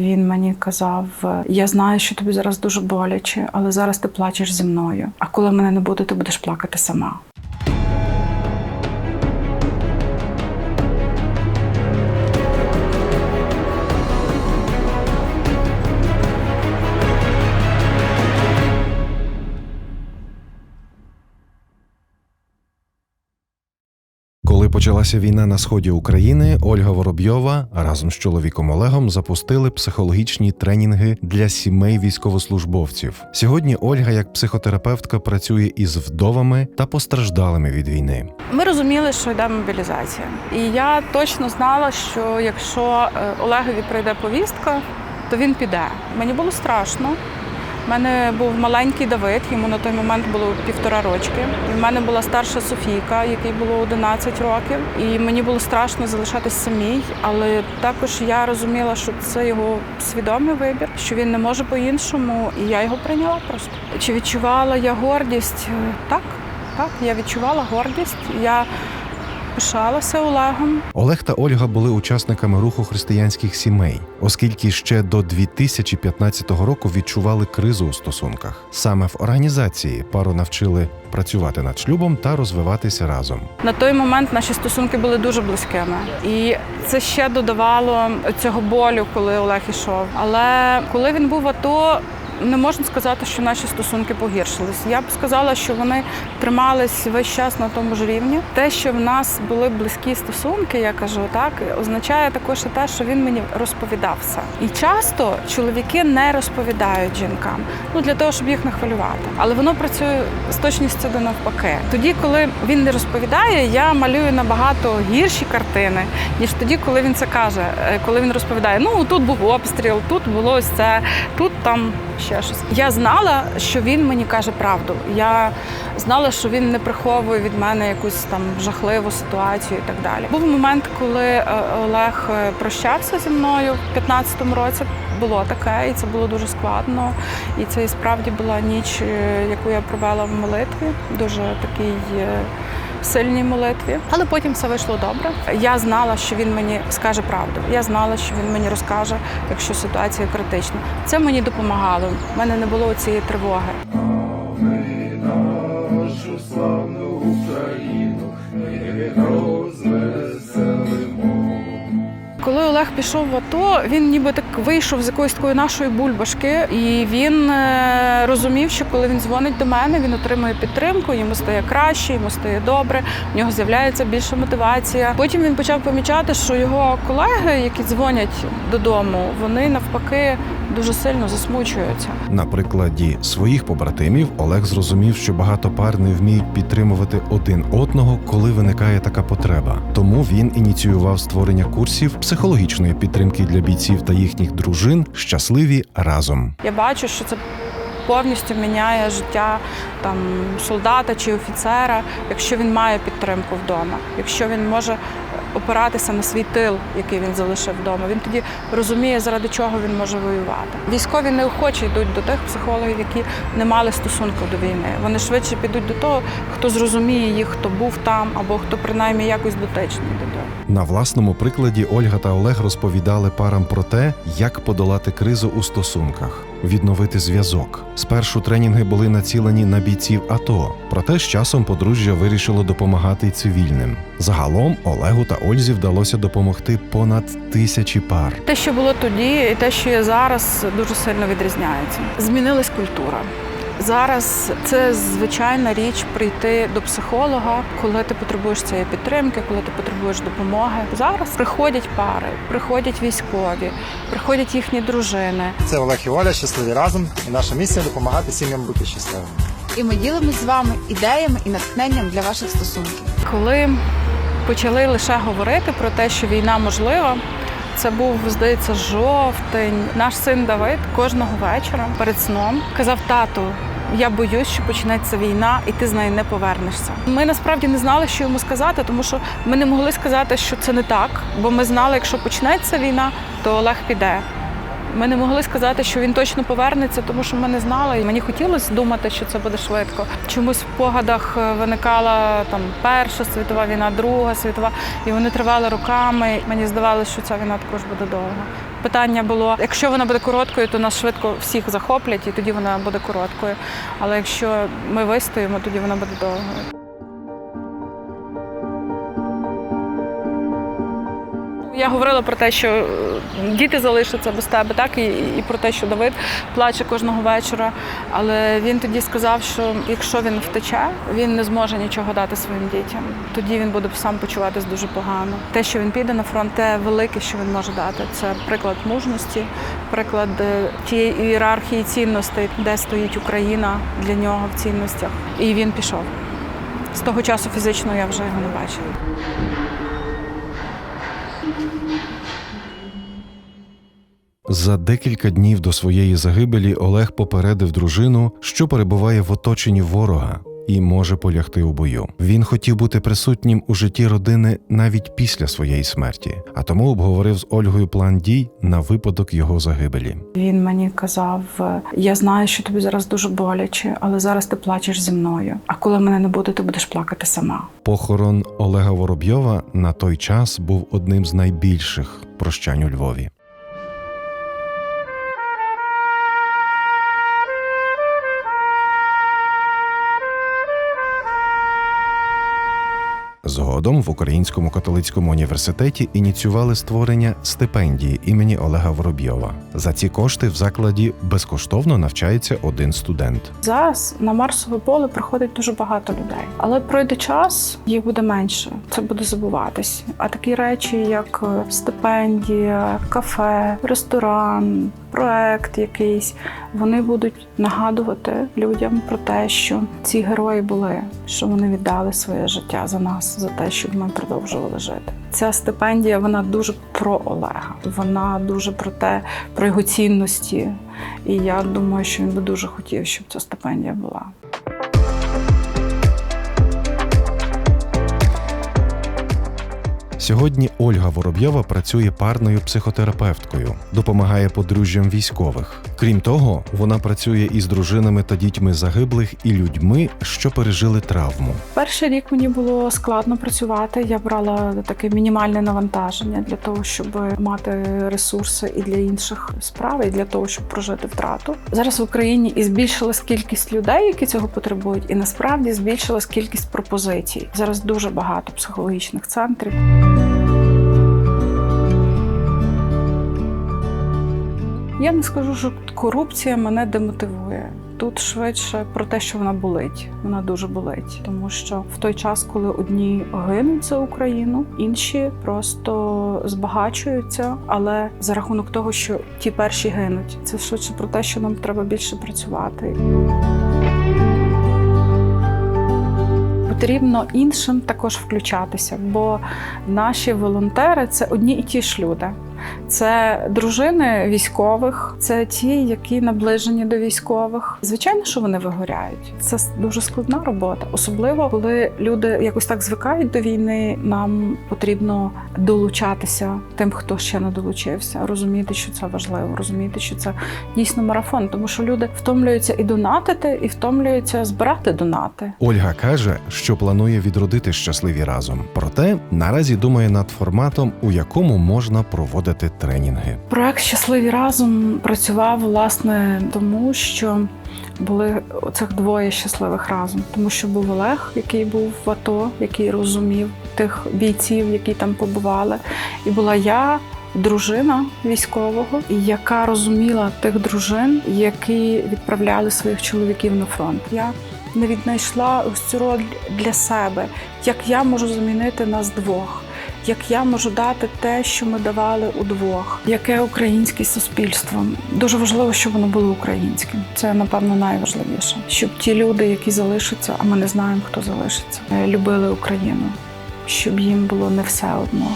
Він мені казав: я знаю, що тобі зараз дуже боляче, але зараз ти плачеш зі мною. А коли мене не буде, ти будеш плакати сама. Почалася війна на сході України, Ольга Воробйова разом з чоловіком Олегом запустили психологічні тренінги для сімей військовослужбовців. Сьогодні Ольга, як психотерапевтка, працює із вдовами та постраждалими від війни. Ми розуміли, що йде мобілізація, і я точно знала, що якщо е, Олегові прийде повістка, то він піде. Мені було страшно. У мене був маленький Давид, йому на той момент було півтора рочки. І в мене була старша Софійка, якій було 11 років. І мені було страшно залишатись самій, але також я розуміла, що це його свідомий вибір, що він не може по-іншому, і я його прийняла просто. Чи відчувала я гордість? Е, Так, так, я відчувала гордість. Я пишалася Олегом. Олег та Ольга були учасниками руху християнських сімей, оскільки ще до 2015 року відчували кризу у стосунках. Саме в організації пару навчили працювати над шлюбом та розвиватися разом. На той момент наші стосунки були дуже близькими, і це ще додавало цього болю, коли Олег ішов. Але коли він був в АТО, не можна сказати, що наші стосунки погіршились. Я б сказала, що вони тримались весь час на тому ж рівні. Те, що в нас були близькі стосунки, я кажу так, означає також і те, що він мені розповідав все. І часто чоловіки не розповідають жінкам, ну для того, щоб їх не хвилювати. Але воно працює з точністю до навпаки. Тоді, коли він не розповідає, я малюю набагато гірші картини, ніж тоді, коли він це каже, Е, коли він розповідає: ну тут був обстріл, тут було це, тут там ще щось. Я знала, що він мені каже правду. Я знала, що він не приховує від мене якусь там жахливу ситуацію і так далі. Був момент, коли е, Олег е, прощався зі мною в 15-му році. Було таке, і це було дуже складно. І це і справді була ніч, е, яку я провела в молитві, дуже такий сильній молитві. Але потім все вийшло добре. Я знала, що він мені скаже правду. Я знала, що він мені розкаже, якщо ситуація критична. Це мені допомагало. У мене не було цієї тривоги. Коли Олег пішов в АТО, він ніби так вийшов з якоїсь такої нашої бульбашки, і він е, розумів, що коли він дзвонить до мене, він отримує підтримку, йому стає краще, йому стає добре, в нього з'являється більша мотивація. Потім він почав помічати, що його колеги, які дзвонять додому, вони навпаки дуже сильно засмучуються. На прикладі своїх побратимів Олег зрозумів, що багато пар не вміють підтримувати один одного, коли виникає така потреба. Тому він ініціював створення курсів психологічної підтримки для бійців та їхніх дружин щасливі разом. Я бачу, що це повністю міняє життя там солдата чи офіцера, якщо він має підтримку вдома, якщо він може опиратися на свій тил, який він залишив вдома. Він тоді розуміє, заради чого він може воювати. Військові неохоче йдуть до тих психологів, які не мали стосунку до війни. Вони швидше підуть до того, хто зрозуміє їх, хто був там, або хто принаймні якось дотичний до того. На власному прикладі Ольга та Олег розповідали парам про те, як подолати кризу у стосунках, відновити зв'язок. Спершу тренінги були націлені на бійців АТО, проте з часом подружжя вирішило допомагати й цивільним. Загалом Олегу та Ользі вдалося допомогти понад тисячі пар. Те, що було тоді, і те, що є зараз, дуже сильно відрізняється. Змінилась культура. Зараз це звичайна річ прийти до психолога, коли ти потребуєш цієї підтримки, коли ти потребуєш допомоги. Зараз приходять пари, приходять військові, приходять їхні дружини. Це Олег і Оля, щасливі разом. І наша місія допомагати сім'ям бути щасливими. і ми ділимось з вами ідеями і натхненням для ваших стосунків. Коли почали лише говорити про те, що війна можлива. Це був, здається, жовтень. Наш син Давид кожного вечора перед сном казав: тату, я боюсь, що почнеться війна, і ти з нею не повернешся. Ми насправді не знали, що йому сказати, тому що ми не могли сказати, що це не так, бо ми знали, якщо почнеться війна, то Олег піде. Ми не могли сказати, що він точно повернеться, тому що ми не знали. І мені хотілося думати, що це буде швидко. Чомусь в погадах е, виникала там Перша світова війна, Друга світова, і вони тривали роками. Мені здавалося, що ця війна також буде довго. питання було: якщо вона буде короткою, то нас швидко всіх захоплять, і тоді вона буде короткою. Але якщо ми вистоїмо, тоді вона буде довгою. Я говорила про те, що е, діти залишаться без тебе, так і, і про те, що Давид плаче кожного вечора. Але він тоді сказав, що якщо він втече, він не зможе нічого дати своїм дітям. Тоді він буде сам почуватись дуже погано. Те, що він піде на фронт, те велике, що він може дати. Це приклад мужності, приклад е, тієї ієрархії цінностей, де стоїть Україна для нього в цінностях. І він пішов. З того часу фізично я вже його не бачила. За декілька днів до своєї загибелі Олег попередив дружину, що перебуває в оточенні ворога і може полягти у бою. Він хотів бути присутнім у житті родини навіть після своєї смерті, а тому обговорив з Ольгою план дій на випадок його загибелі. Він мені казав: я знаю, що тобі зараз дуже боляче, але зараз ти плачеш зі мною. А коли мене не буде, ти будеш плакати сама. Похорон Олега Воробйова на той час був одним з найбільших прощань у Львові. Згодом в Українському католицькому університеті ініціювали створення стипендії імені Олега Воробйова. За ці кошти в закладі безкоштовно навчається один студент. Зараз на Марсове поле приходить дуже багато людей, але пройде час, їх буде менше. Це буде забуватись. А такі речі, як е, стипендія, кафе, ресторан, проект якийсь, вони будуть нагадувати людям про те, що ці герої були, що вони віддали своє життя за нас, за те, щоб ми продовжували жити. Ця стипендія вона дуже про Олега. Вона дуже про те, про його цінності. І я думаю, що він би дуже хотів, щоб ця стипендія була. Сьогодні Ольга Воробйова працює парною психотерапевткою, допомагає подружжям військових. Крім того, вона працює із дружинами та дітьми загиблих і людьми, що пережили травму. Перший рік мені було складно працювати. Я брала таке мінімальне навантаження для того, щоб мати ресурси і для інших справ, і для того, щоб прожити втрату. Зараз в Україні і збільшилась кількість людей, які цього потребують, і насправді збільшилась кількість пропозицій. Зараз дуже багато психологічних центрів. Я не скажу, що корупція мене демотивує. Тут швидше про те, що вона болить. Вона дуже болить, тому що в той час, коли одні гинуть за Україну, інші просто збагачуються. Але за рахунок того, що ті перші гинуть, це швидше про те, що нам треба більше працювати. Потрібно іншим також включатися, бо наші волонтери це одні і ті ж люди. Це дружини військових, це ті, які наближені до військових. Звичайно, що вони вигоряють. Це дуже складна робота, особливо коли люди якось так звикають до війни. Нам потрібно долучатися тим, хто ще не долучився, розуміти, що це важливо, розуміти, що це дійсно марафон, тому що люди втомлюються і донатити, і втомлюються збирати донати. Ольга каже, що планує відродити щасливі разом. Проте наразі думає над форматом, у якому можна проводити тренінги. Проект Щасливі разом працював власне тому, що були оцих двоє щасливих разом, тому що був Олег, який був в АТО, який розумів тих бійців, які там побували, і була я. Дружина військового, яка розуміла тих дружин, які відправляли своїх чоловіків на фронт. Я не віднайшла ось цю роль для себе, як я можу замінити нас двох як я можу дати те, що ми давали удвох, яке українське суспільство. Дуже важливо, щоб воно було українським. Це напевно найважливіше, щоб ті люди, які залишаться, а ми не знаємо, хто залишиться, любили Україну, щоб їм було не все одно.